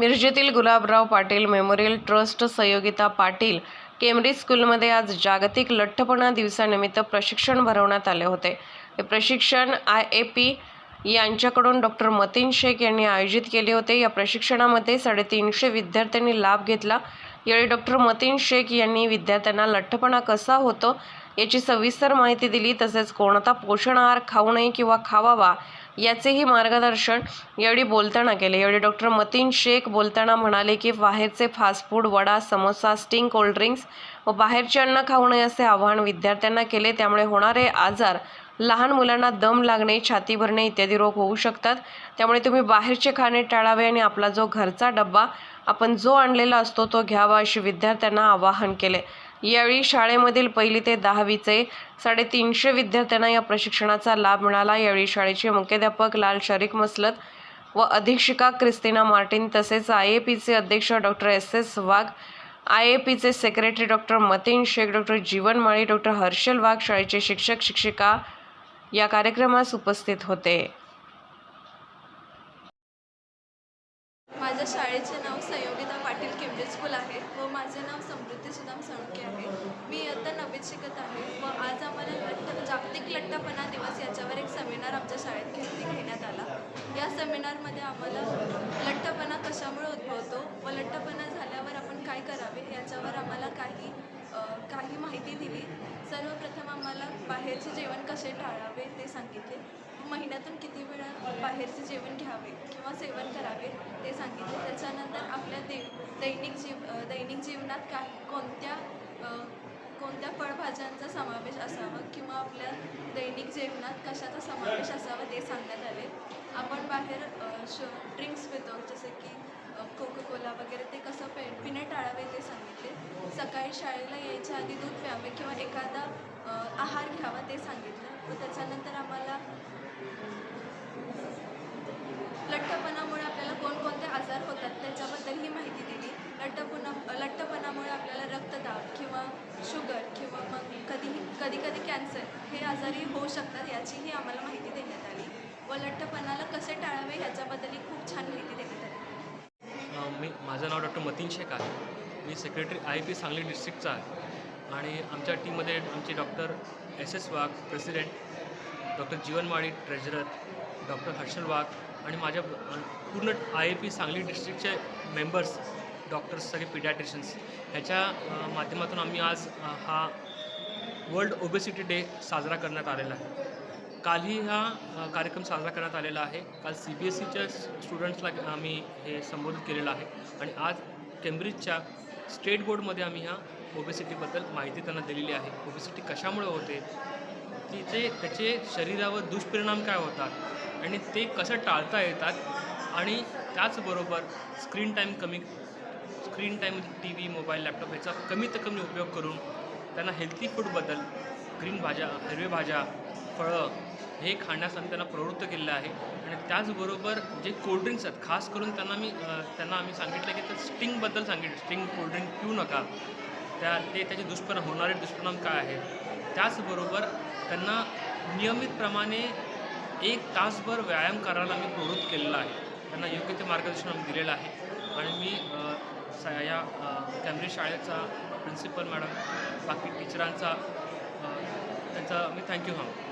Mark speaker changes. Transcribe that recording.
Speaker 1: मिरजेतील Gulabrao Patil memorial trust Sahyogita Patil Cambridge स्कूलमध्ये आज जागतिक लठ्ठपणा दिवसानिमित्त प्रशिक्षण भरवण्यात आले होते. हे प्रशिक्षण आय ए पी यांच्याकडून डॉक्टर मतीन शेख यांनी आयोजित केले होते. या प्रशिक्षणामध्ये साडेतीनशे विद्यार्थ्यांनी लाभ घेतला. यावेळी डॉक्टर मतीन शेख यांनी विद्यार्थ्यांना लठ्ठपणा कसा होतो याची सविस्तर माहिती दिली. तसेच कोणता पोषण आहार खाऊ नये किंवा खावावा याचेही मार्गदर्शन यावेळी बोलताना केले. यावेळी डॉक्टर मतीन शेख बोलताना म्हणाले की बाहेरचे fast food vada samosa Sting cold drinks व बाहेरचे अन्न खाऊ नये असे आवाहन विद्यार्थ्यांना केले. त्यामुळे होणारे आजार लहान मुलांना दम लागणे छाती भरणे इत्यादी रोग होऊ शकतात. त्यामुळे तुम्ही बाहेरचे खाणे टाळावे आणि आपला जो घरचा डब्बा आपण जो आणलेला असतो तो घ्यावा अशी विद्यार्थ्यांना आवाहन केले. यावेळी शाळेमधील पहिली ते दहावीचे साडेतीनशे विद्यार्थ्यांना या प्रशिक्षणाचा लाभ मिळाला. यावेळी शाळेचे मुख्याध्यापक लाल शरीक मसलत व अधीक्षिका क्रिस्तिना मार्टिन तसेच आय ए पीचे अध्यक्ष doctor S S Wagh I A पीचे secretary doctor Mateen Shaikh doctor Jeevan Mali doctor Harshal Wagh शाळेचे शिक्षक शिक्षिका या कार्यक्रमास उपस्थित होते.
Speaker 2: माझ्या शाळेचे नाव कॉलेज स्कूल आहे व माझे नाव समृद्धी सुदाम सणके आहे. मी इयत्ता नववीत शिकत आहे व आज आम्हाला लठ्ठ जागतिक लठ्ठपणा दिवस याच्यावर एक सेमिनार आमच्या शाळेत घेत घेण्यात आला. या सेमिनारमध्ये आम्हाला लठ्ठपणा कशामुळे उद्भवतो व लठ्ठपणा झाल्यावर आपण काय करावे याच्यावर आम्हाला काही काही माहिती दिली. सर्वप्रथम आम्हाला बाहेरचे जेवण कसे टाळावे ते सांगितले. महिन्यातून किती वेळा बाहेरचे जेवण घ्यावे किंवा सेवन करावे ते सांगितले. त्याच्यानंतर आपल्या दे दैनिक जीवनात काही कोणत्या कोणत्या फळभाज्यांचा समावेश असावा किंवा आपल्या दैनिक जीवनात कशाचा समावेश असावा ते सांगण्यात आले. आपण बाहेर श ड्रिंक्स पितो जसे की कोको कोला वगैरे ते कसं पे पिणे टाळावे ते सांगितले. सकाळी शाळेला यायच्या आधी दूध प्यावे किंवा एखादा आहार घ्यावा ते सांगितलं. व त्याच्या आम्हाला लठ्ठपणामुळे आपल्याला कोणकोणते आजार होतात त्याच्याबद्दल ही माहिती दिली लठ्ठपणा लठ्ठपणामुळे आपल्याला रक्तदाब किंवा शुगर किंवा मग कधीही कधी कधी कॅन्सर हे आजारही होऊ शकतात याचीही आम्हाला माहिती देण्यात आली व लठ्ठपणाला कसे टाळावे ह्याच्याबद्दलही खूप छान माहिती देण्यात आली.
Speaker 3: मी माझं नाव डॉक्टर मतीन शेख आहे. मी सेक्रेटरी आय पी सांगली डिस्ट्रिक्टचा आहे. आणि आमच्या टीममध्ये आमचे doctor S S Wagh president doctor Jeevan Mali treasurer doctor Harshal Wagh आणि माझ्या पूर्ण आय ए पी सांगली डिस्ट्रिक्टचे मेंबर्स डॉक्टर्स सगळे पिडॅट्रिशन्स ह्याच्या माध्यमातून आम्ही आज हा वर्ल्ड ओबेसिटी डे साजरा करण्यात आलेला आहे. कालही हा कार्यक्रम साजरा करण्यात आलेला आहे. काल सी बी एस ईच्या स्टुडंट्सला आम्ही हे संबोधित केलेलं आहे. आणि आज केम्ब्रिजच्या स्टेट बोर्डमध्ये आम्ही ह्या ओबेसिटीबद्दल माहिती त्यांना दिलेली आहे. ओबेसिटी कशामुळे होते? तिचे त्याचे शरीरावर दुष्परिणाम काय होतात? आणि ते कसं टाळता येतात? आणि त्याचबरोबर स्क्रीन टाईम कमी screen time T V mobile laptop याचा कमीत कमी उपयोग करून त्यांना हेल्थी फूडबद्दल ग्रीन भाज्या हिरवे भाज्या फळं हे खाण्यास आम्ही त्यांना प्रवृत्त केलेलं आहे. आणि त्याचबरोबर जे कोल्ड्रिंक्स आहेत खास करून त्यांना मी त्यांना आम्ही सांगितलं की त्या स्टिंगबद्दल सांगितलं. स्टिंग कोल्ड्रिंक पिऊ नका. त्या ते त्याचे दुष्परिणाम होणारे दुष्परिणाम काय आहेत? त्याचबरोबर त्यांना नियमितप्रमाणे एक तासभर व्यायाम करायला आम्ही प्रवृत्त केलेला आहे. त्यांना योग्य ते मार्गदर्शन आम्ही दिलेलं आहे. आणि मी कॅम्ब्रिज शाळेचा प्रिन्सिपल मॅडम बाकी टीचरांचा त्यांचा मी थँक्यू सांगतो